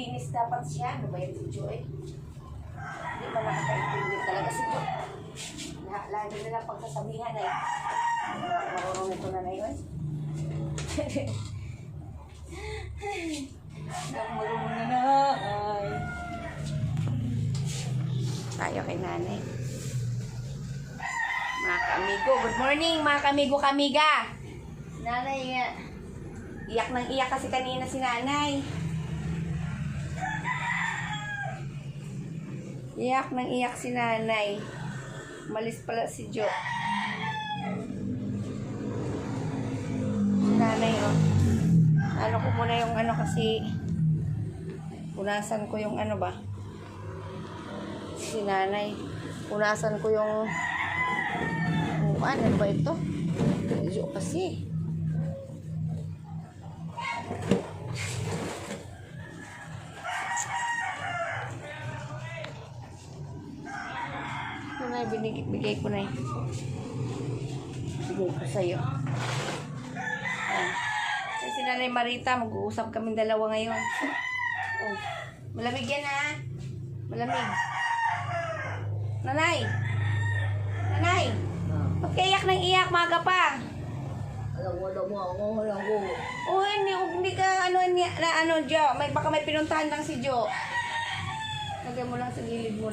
Naglinis dapat siya. Ano ba yun si Joy? Hindi pa nakakaintindi talaga si Joy. La- Lagi na lang pagsasabihan ay marunong nito na na yun. Marunong na na ay. Tayo kay nanay. Mga kamigo, good morning mga kamigo kamiga. Nanay, eh, iyak nang iyak kasi kanina si nanay. Iyak nang iyak si nanay. Malis pala si Jo. Si nanay, oh. Ano ko muna yung ano kasi punasan ko yung ano ba? Si nanay. Punasan ko yung Oh, ano ba ito? Jo kasi. Na, binigay, bigay ko na yun. Bigay ko sa'yo. Kasi si Nanay Marita, mag-uusap kami dalawa ngayon. Oh, malamig yan ha. Malamig. Nanay! Nanay! Ba't ka iyak ng iyak, maga pa? Alam mo, alam mo, ako, alam ko. Oh, hindi, hindi ka, ano, ni, na, ano, Jo. May, baka may pinuntahan lang si Jo. Lagay mo lang sa gilid mo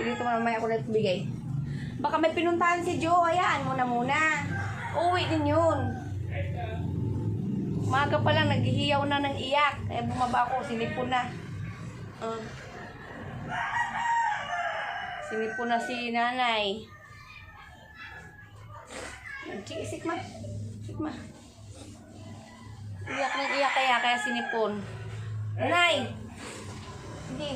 mo na may ako na bigay. Baka may pinuntahan si Jo. Hayaan mo na muna. Uwi din yun. Maga pa lang, naghihiyaw na ng iyak. Kaya bumaba ako, sinipon na. Uh. Sinipon na si nanay. Sige, sikma. Sikma. Iyak na iyak kaya, kaya sinipon. Nanay! Hindi.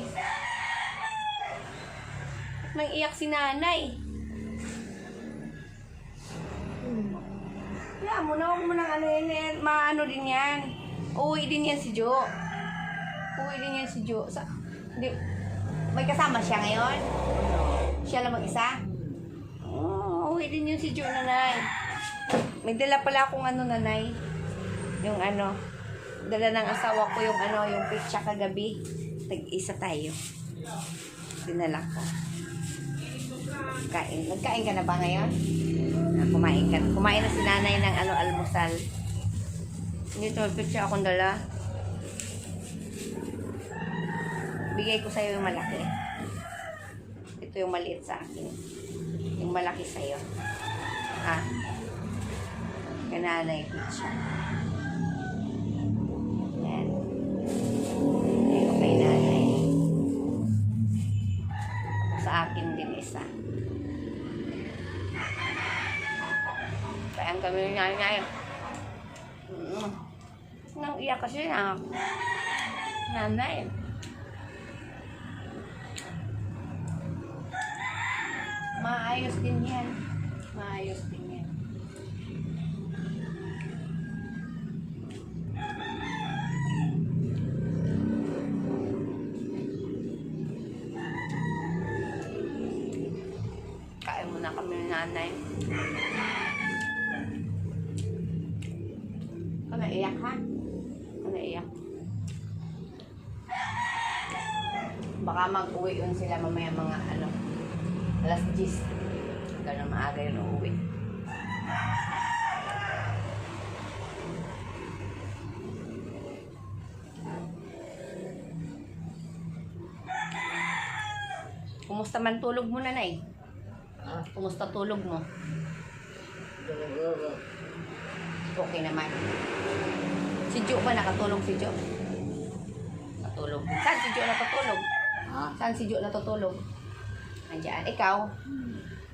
Nang iyak si nanay. Kaya mo na, huwag mo ano yan, yan. Maano din yan. Uwi din yan si Jo. Uwi din yan si Jo. Sa, hindi, may kasama siya ngayon? Siya lang mag-isa? Oo, uwi din yun si Jo, nanay. May dala pala akong ano, nanay. Yung ano, dala ng asawa ko yung ano, yung pizza kagabi. Tag-isa tayo. Dinala ko. Kain. Nagkain ka na ba ngayon? Ah, kumain ka. Kumain na si nanay ng ano, almusal. Dito, may pizza akong dala. Bigay ko sa'yo yung malaki. Ito yung maliit sa akin. Yung malaki sa'yo. Ah. Kananay pizza. Nanay. Mm. Nang iyak kasi na. Nanay. Maayos din yan. Mag-uwi yun sila mamaya mga ano, alas 10. Ganun maaga yun uuwi. Kumusta man tulog mo, nanay? Ha? Kumusta tulog mo? Okay naman. Si Jo ba nakatulog si Jo? Natulog. Saan si Jo natutulog? Ha? Saan si Jo natutulog? Andiyan. Ikaw?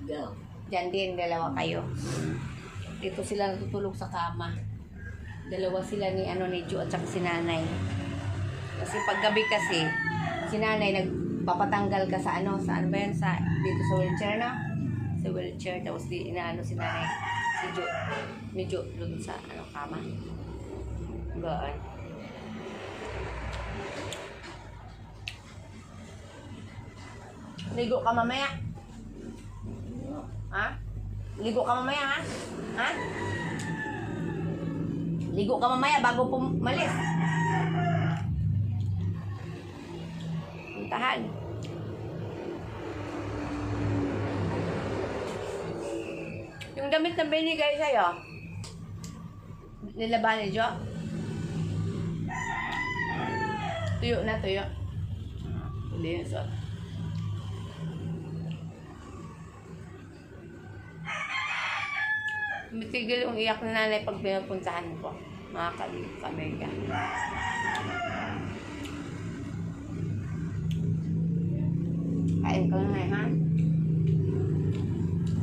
Daw. Diyan din, dalawa kayo. Dito sila natutulog sa kama. Dalawa sila ni ano ni Jo at saka si nanay. Kasi paggabi kasi, si nanay nagpapatanggal ka sa ano, sa ano ba yan, sa, dito sa wheelchair na. Sa wheelchair, tapos di inaano si nanay, si Jo, ni Jo dun sa ano, kama. Gaan. Ligo ka mamaya. Ha? Ligo ka mamaya, ha? Ha? Ligo ka mamaya bago pumalis. Puntahan. Yung damit na binigay sa'yo, nilaban ni Jo? Tuyo na, tuyo. Hindi yung suot. Mitigil yung iyak na nanay pag pinupuntahan ko. Mga kamega. Kain ko na ha?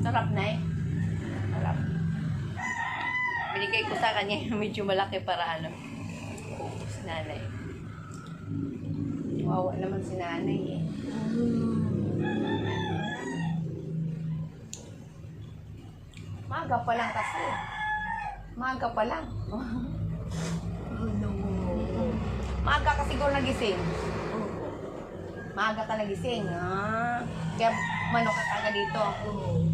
Sarap na eh. Sarap. Binigay ko sa kanya yung medyo malaki para ano. Si nanay. Wawa naman si nanay eh. Maga pa lang kasi. Maga pa lang. Maga ka siguro nagising. Maaga ka nagising. Ah. Kaya manok ka dito. Parang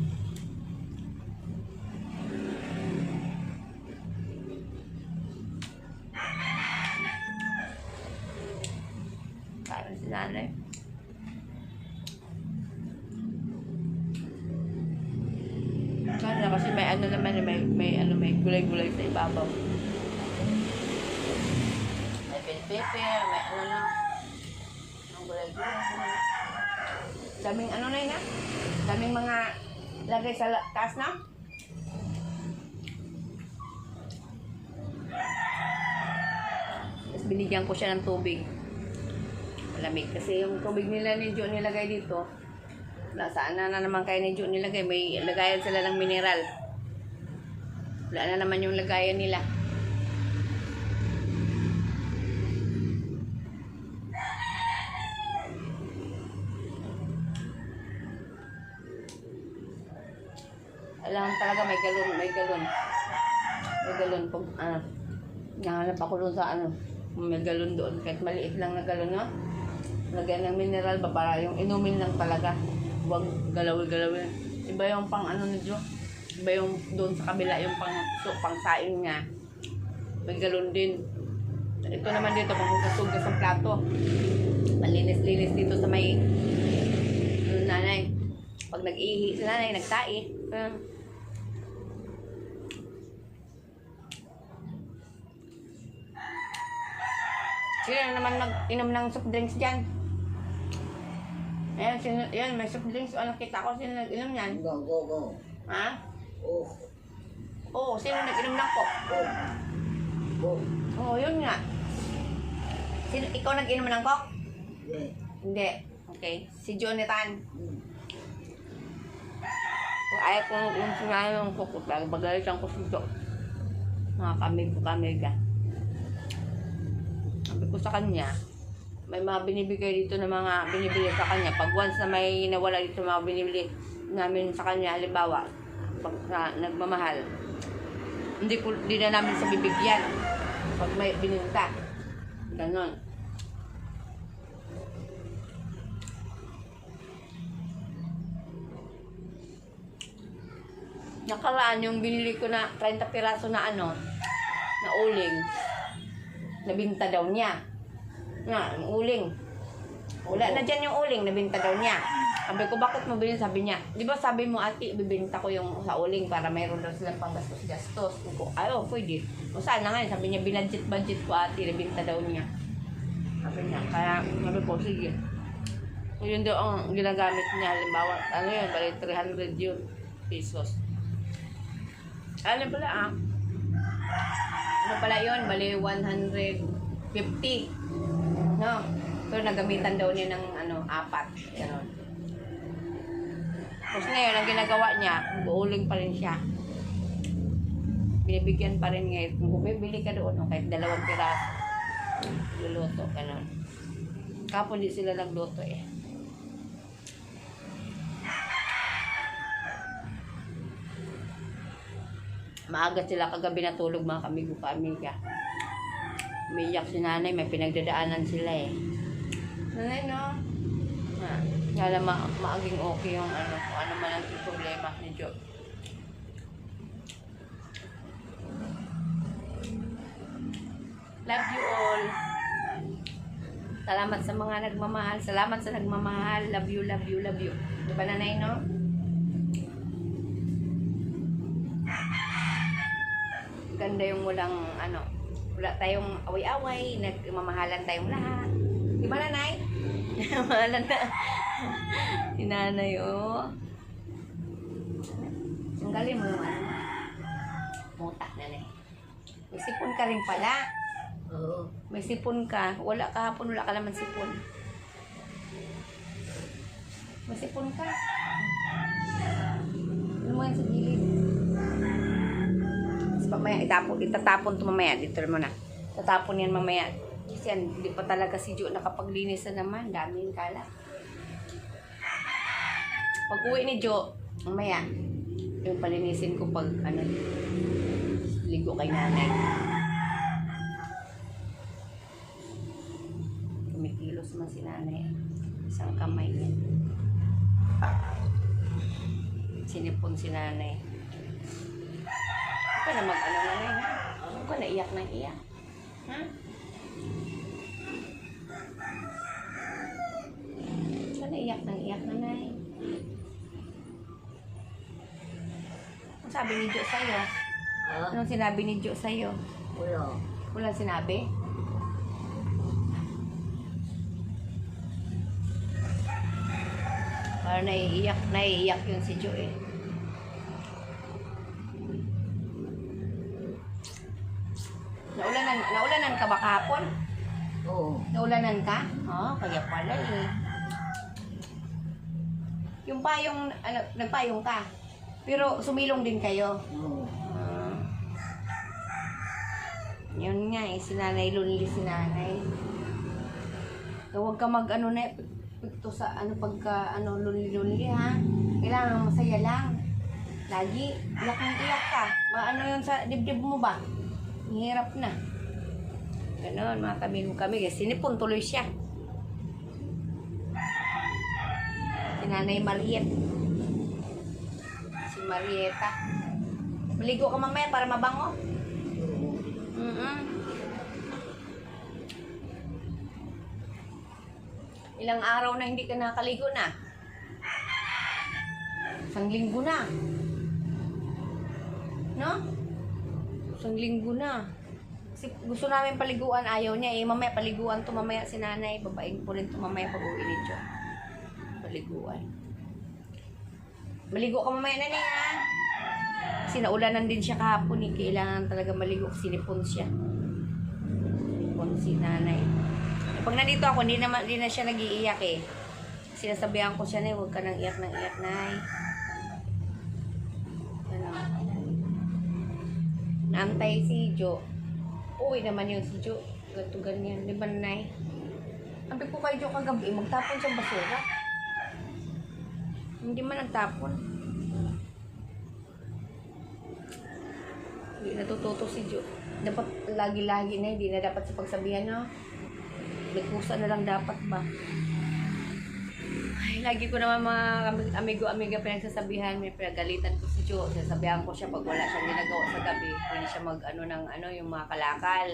ibabaw. May bell pepper, may ano na. Ang gulay-gulay. Daming ano na yun ah. Daming mga lagay sa taas na. Tapos binigyan ko siya ng tubig. Malamig. Kasi yung tubig nila ni Jo nilagay dito, nasaan na na naman kayo ni Jo nilagay. May lagayan sila ng mineral. Wala na naman yung lagayan nila. Alam talaga may galon, may galon. May galon pag ano. Nahanap ako doon sa ano. May galon doon. Kahit maliit lang na galon, no? Lagyan ng mineral ba para yung inumin lang talaga. Huwag galawin-galawin. Iba yung pang ano ni Jo. Iba yung doon sa kabila yung pang, so, pang saing niya. May galon din. Ito naman dito, pang hugas-hugas ng plato. Malinis-linis dito sa may ano, nanay. Pag nag-ihi si nanay, nagtai. Uh, Sino na naman nag-inom ng soft drinks dyan? Ayan, sino, yan, may soft drinks. Ano, kita ko sino nag-inom yan. Go, go, go. Ha? Oh, Oo, sino nag-inom ng coke? go. Go. Oo, yun nga. Sino, ikaw nag-inom ng coke? Yeah. Hindi. Okay. Si Jonathan. Mm. Kung ayaw ko yung sinabi ng coke, bagalitan ko si Jo. Mga kamig ko kamiga. Sabi ko sa kanya, may mga binibigay dito na mga binibili sa kanya. Pag once na may nawala dito mga binibili namin sa kanya, halimbawa, pag na, nagmamahal, hindi, ko, hindi na namin sa bibigyan. Pag may bininta. Ganon. Nakaraan yung binili ko na 30 piraso na ano, na uling. Nabinta daw niya. Na, uling. Wala na dyan yung uling, nabinta daw niya. Sabi ko, bakit mo bilhin? Sabi niya, di ba sabi mo, ate, bibinta ko yung sa uling para mayroon daw silang panggastos-gastos. Sabi ko, ayo, pwede. O saan na nga? Sabi niya, binadget-budget ko ate, nabinta daw niya. Sabi niya, kaya sabi ko, sige. Yun daw ang ginagamit niya. Halimbawa, ano yun, bali 300 yun, pesos. Ano pala ah? Ano pala yun? Bali 150. No? Pero nagamitan daw niya ng ano, apat. Ganon. Tapos ngayon, ang ginagawa niya, buuling pa rin siya. binibigyan pa rin ngayon. Kung bumibili ka doon, o kahit dalawang piraso, luluto ka nun. Kapon di sila nagluto eh. Maaga sila kagabi natulog mga kamigo ka-amiga. Umiiyak si nanay, may pinagdadaanan sila eh. Nanay no? Kala ma maaging okay yung ano, kung ano man ang problema ni Jo. Love you all. Salamat sa mga nagmamahal. Salamat sa nagmamahal. Love you, love you, love you. Di ba nanay, no? Ganda yung walang, ano, wala tayong away-away, nagmamahalan tayong lahat. Di ba nanay? Mahalan na. Si nanay, oh. Tanggalin mo yung ano. Muta, nanay. May sipon ka rin pala. Oo. May sipon ka. Wala kahapon, wala ka naman sipon. May sipon ka. Ano mo yan sa gilid? Tapos mamaya, itapon, itatapon to mamaya. Dito mo na. Tatapon yan mamaya. Kasi hindi pa talaga si Jo nakapaglinis na naman. Daming kalat. Pag uwi ni Jo, mamaya, yung palinisin ko pag ano, ligo kay nanay. Kumikilos man si nanay. Isang kamay niya. Sinipon si nanay. Huwag ka na mag-ano nanay ha? Huwag ka na iyak ng iyak. Ha? Huwag ka na iyak ng iyak nanay. Ano sabi ni Jo sa'yo? Ha? Anong sinabi ni Jo sa'yo? Wala. Wala sinabi? Parang naiiyak, naiiyak yun si Jo eh. Naulanan, naulanan ka ba kahapon? Oo. Naulanan ka? Oo, kaya pala eh. Yung payong, ano, nagpayong ka. Pero sumilong din kayo. Oo. Ah. Yun nga eh, si nanay lonely si nanay. So, huwag ka mag ano na, pagto sa ano pagka ano lonely lonely ha. Kailangan masaya lang. Lagi, iyak ng iyak ka. Maano yun sa dibdib mo ba? Hirap na. Ganon, mga kami kami. Kasi sinipon tuloy siya. Si Nanay Mariet. Si Marieta. Maligo ka mamaya para mabango. Oo. Mm-mm. Ilang araw na hindi ka nakaligo na? Isang linggo na. No? Isang linggo na. Kasi gusto namin paliguan, ayaw niya eh. Mamaya paliguan to mamaya si nanay. Babaeng po rin to mamaya pag uwi ni Jo. Paliguan. Maligo ka mamaya na ha. Kasi naulanan din siya kahapon eh. Kailangan talaga maligo kasi nipon siya. Nipon si nanay. Eh, Pag nandito ako, hindi, naman, hindi na siya nag-iiyak eh. Sinasabihan ko siya na huwag ka nang iyak ng iyak, nay. Ano? Naantay si Jo. Uwi naman yun si Jo. Ganto ganyan. Di ba, nay? Sabi ko kay Jo kagabi, magtapon sa basura. Hindi man nagtapon. Hindi natututo si Jo. Dapat lagi-lagi na, hindi na dapat sa pagsabihan, no? Nagkusa na lang dapat ba? Ay, lagi ko naman mga ami- amigo-amiga pinagsasabihan, may pinagalitan ko si Jo. Sasabihan ko siya pag wala siyang ginagawa sa gabi, pwede siya mag ano ng ano, yung mga kalakal.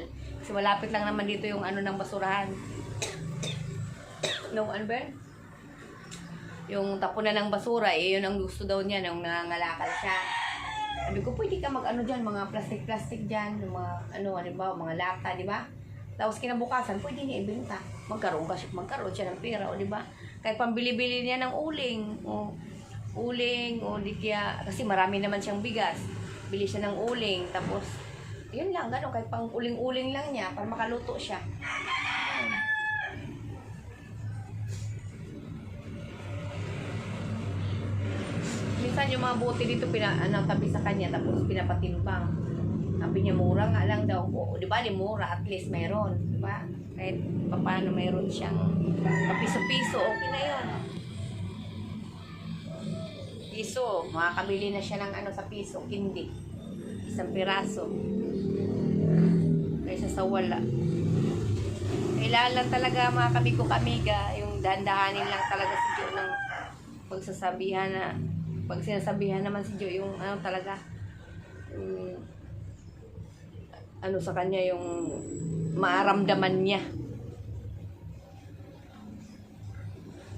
Kasi malapit lang naman dito yung ano ng basurahan. Nung ano ba? Yung tapunan ng basura, eh, yun ang gusto daw niya nung nangangalakal siya. Sabi ko, pwede ka mag ano dyan, mga plastic-plastic dyan, yung mga ano, ba, mga lata, di ba? Tapos kinabukasan, pwede niya ibenta. Magkaroon ka magkaroon siya ng pera, o di ba? Kahit pambili-bili niya ng uling, o uling, o di kaya, kasi marami naman siyang bigas. Bili siya ng uling, tapos, yun lang, gano'n, kahit pang uling-uling lang niya, para makaluto siya. Minsan yung mga bote dito pina, ano, tabi sa kanya tapos pinapatimbang. Sabi niya, mura nga lang daw. O, di ba, di mura, at least meron. Di ba? Kahit paano meron siyang kapiso-piso, okay na yun. Piso, makakabili na siya ng ano sa piso, kindi. Isang piraso. Kaysa sa wala. Kailangan lang talaga mga kabiko kamiga, yung dandahanin lang talaga si Jo ng pagsasabihan na pag sinasabihan naman si Jo yung ano talaga yung, ano sa kanya yung maaramdaman niya.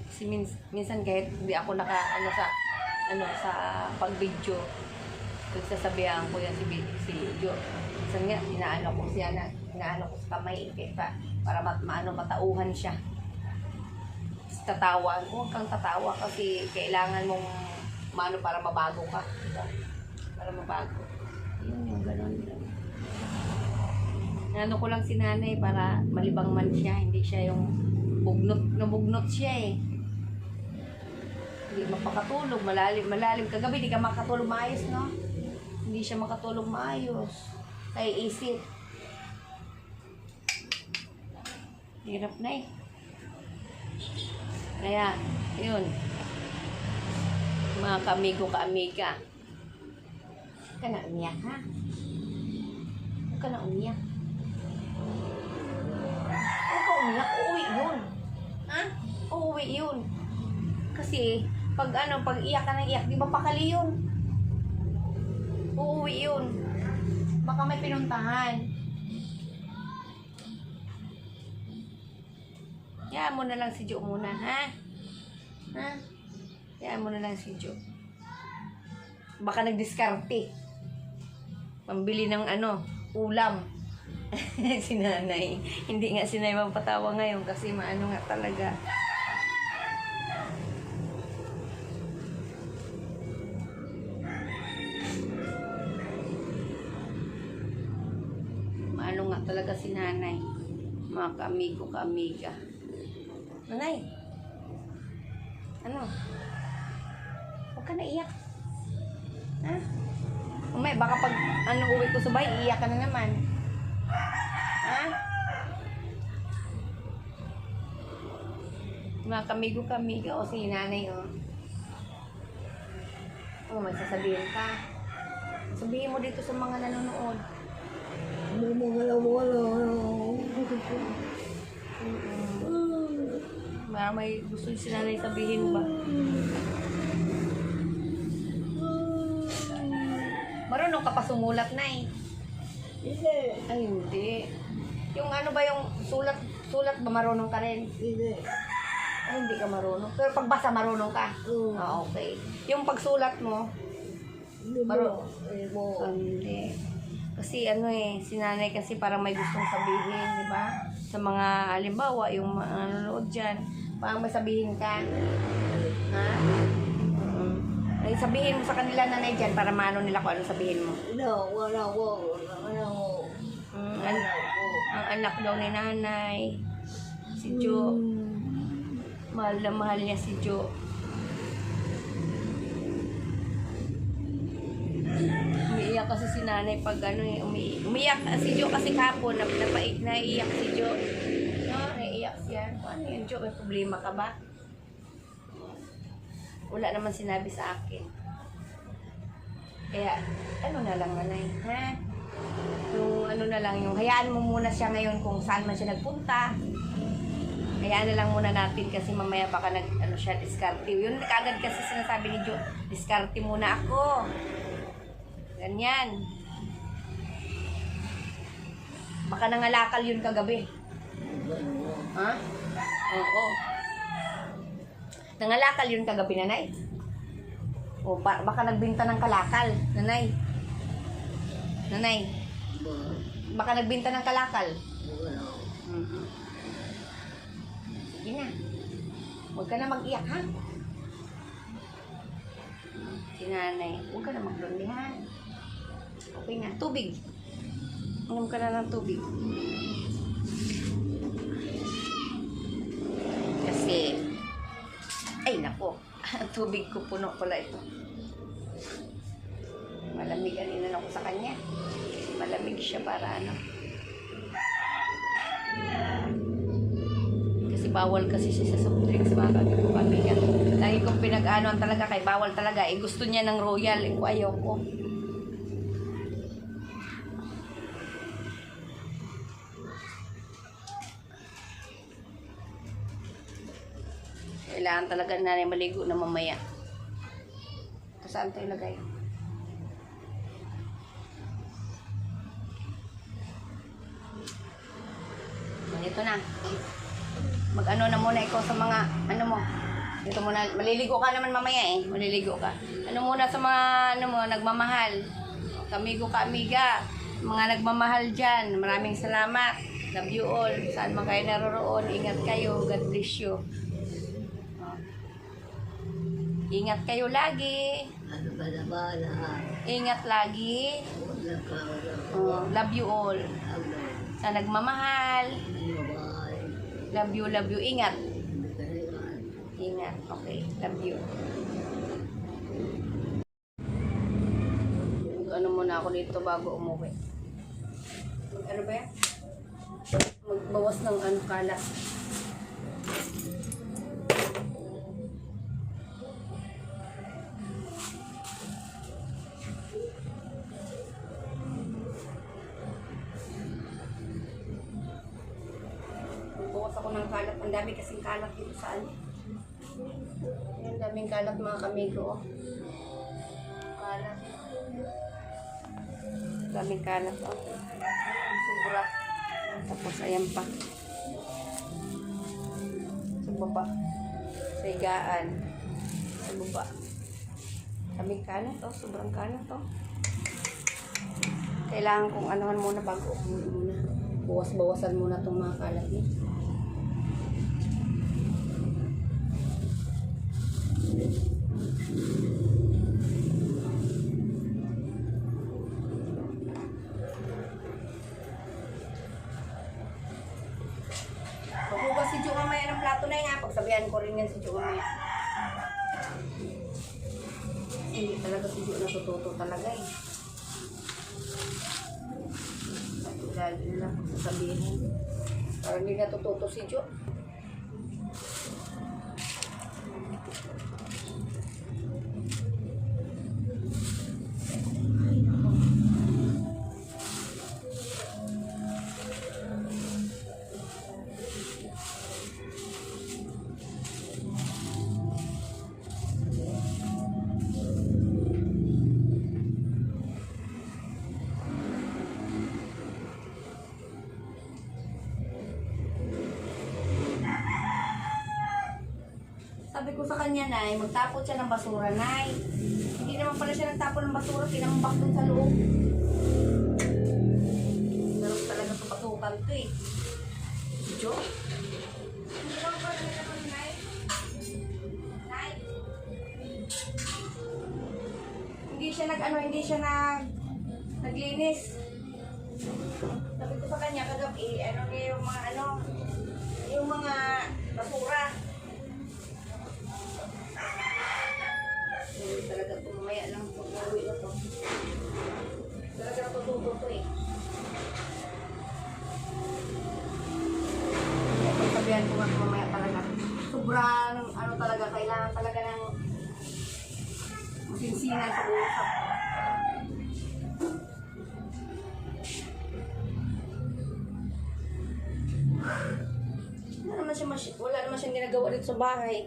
Kasi mins, minsan kahit hindi ako naka ano sa ano sa pag-video pagsasabihan ko yan si, si Jo. Minsan nga, inaano ko siya na, inaano ko sa kamay eh, pa, para mat, maano, matauhan siya. Tatawa. Huwag kang tatawa kasi kailangan mong maano para mabago ka. Diba? Para mabago. Yun yung ganun. Ano ko lang si nanay para malibang man siya. Hindi siya yung bugnot, nabugnot siya eh. Hindi mapakatulog, malalim, malalim. Kagabi, di ka makatulog maayos, no? Hindi siya makatulog maayos. Ay, isip. Hirap na eh. Kaya, yun. Mga kamigo ka-amiga. Huwag ka na umiyak, ha? Huwag ka na umiyak. Huwag ka umiyak, uuwi yun. Ha? Uuwi yun. Kasi, pag ano, pag iyak ka ng iyak, di ba pakali yun? Uuwi yun. Baka may pinuntahan. Hayaan mo na lang si Jo muna, ha? Ha? Hayaan mo na lang si Jo. Baka nagdiskarte. Pambili ng ano, ulam. si nanay. Hindi nga si nanay mapatawa ngayon kasi maano nga talaga. Maano nga talaga si nanay. Mga kaamigo, kaamiga. Nanay. Ano? Ka na iyak. Ha? Umay, baka pag ano uwi ko sa bahay, iiyak ka na naman. Ha? Mga kamigo kamiga o si nanay o. Oh, may sasabihin ka. Sabihin mo dito sa mga nanonood. Baka may gusto si nanay sabihin ba? Marunong ka pa sumulat na eh. Hindi. Ay, hindi. Yung ano ba yung sulat, sulat ba marunong ka rin? Hindi. Ay, hindi ka marunong. Pero pagbasa marunong ka? Oo. Ah, okay. Yung pagsulat mo, Hindi mo. Baro. Hindi mo. hindi. Kasi ano eh, si nanay kasi parang may gustong sabihin, di ba? Sa mga, halimbawa, yung mga nanonood dyan, parang may sabihin ka. Ha? Ay, sabihin mo sa kanila nanay dyan para maano nila kung ano sabihin mo. No, wala ko. Wala ko. Mm, an- ang anak daw ni nanay, si Jo. Mahal na mahal niya si Jo. Umiiyak kasi si nanay pag ano eh, umi umiiyak si Jo kasi kapon, na, napaik, naiiyak si Jo. No, naiiyak siya. Ano yun, Jo? May problema ka ba? Wala naman sinabi sa akin. Kaya, ano na lang nanay, ha? Yung ano na lang, yung hayaan mo muna siya ngayon kung saan man siya nagpunta. Hayaan na lang muna natin kasi mamaya baka nag, ano siya, diskarte. Yun, kagad kasi sinasabi ni Jo, diskarte muna ako. Ganyan. Baka nangalakal yun kagabi. Ha? Oo. Nangalakal yun kagabi, nanay. O, ba- baka nagbinta ng kalakal, nanay. Nanay, baka nagbinta ng kalakal. Mhm. Sige na. Huwag ka na mag-iyak, ha? Si nanay, huwag ka na maglundi, ha? Okay na. Tubig. Unom ka na ng tubig. Tubig ko puno pala ito. Malamig ang inan ako sa kanya. Malamig. siya para ano. Kasi bawal kasi siya sa soft drinks mga kaibigan. Lagi kong pinag-anoan talaga kay bawal talaga. Eh gusto niya ng royal, eh ko ayaw ko. Kailangan talaga na maligo na mamaya. Ito saan ito ilagay? Ito na. Mag-ano na muna ikaw sa mga, ano mo, dito muna, maliligo ka naman mamaya eh, maliligo ka. Ano muna sa mga, ano mo, nagmamahal. Kamigo ka, amiga. Mga nagmamahal dyan, maraming salamat. Love you all. Saan man kayo naroroon, ingat kayo. God bless you. Ingat kayo lagi. Ano ba na ba na? Ingat lagi. Oh, love you all. Ano? Sa nagmamahal. Ano? Love you, love you. Ingat. Ano naman? Ingat. Okay. Love you. Ano muna ako dito bago umuwi. Ano ba yan? Magbawas ng ano kalat. Mga kamigo. oh. Kalat. Daming kalat. Oh. Sobra. Tapos ayan pa. Sa baba. Sa higaan. Sa baba. Daming kalat. Oh. Sobrang kalat. Oh. Kailangan kong anuhan muna bago umuwi muna. Bawas-bawasan muna itong mga kalat niya. Paghugas natututo si ko sa kanya, Nay, magtapon siya ng basura, Nay. Hindi naman pala siya nagtapon ng basura, pinambak dun sa loob. Sarap talaga sa pasukan to eh. Jo? Hindi. Hindi siya nag, ano, hindi siya nag, naglinis. Masinsinan sa usap. Wala naman siya, wala naman siyang ginagawa dito sa bahay.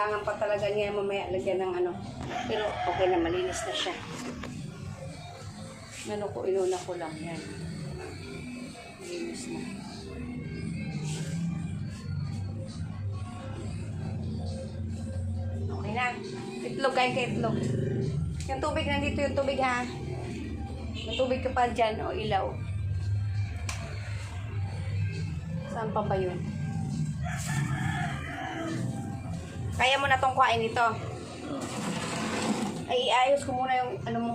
Kailangan pa talaga niya mamaya lagyan ng ano. Pero okay na, malinis na siya. Ano ko, inuna ko lang yan. Malinis na. Okay na. Itlog kain ka itlog. Yung tubig nandito yung tubig ha. Yung tubig ka pa dyan o ilaw. Saan pa ba yun? Kaya mo na tong kuhain ito. Ay, iayos ko muna yung ano mo.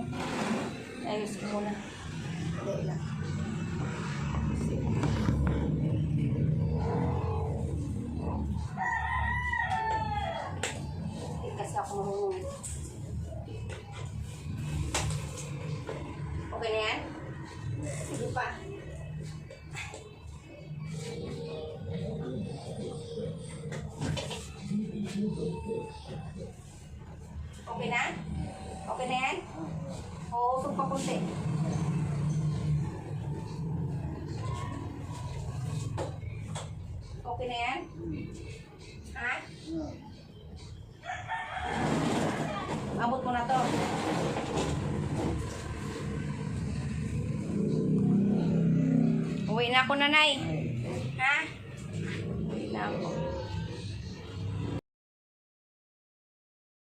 Iayos ko muna. Uwi na ako, nanay.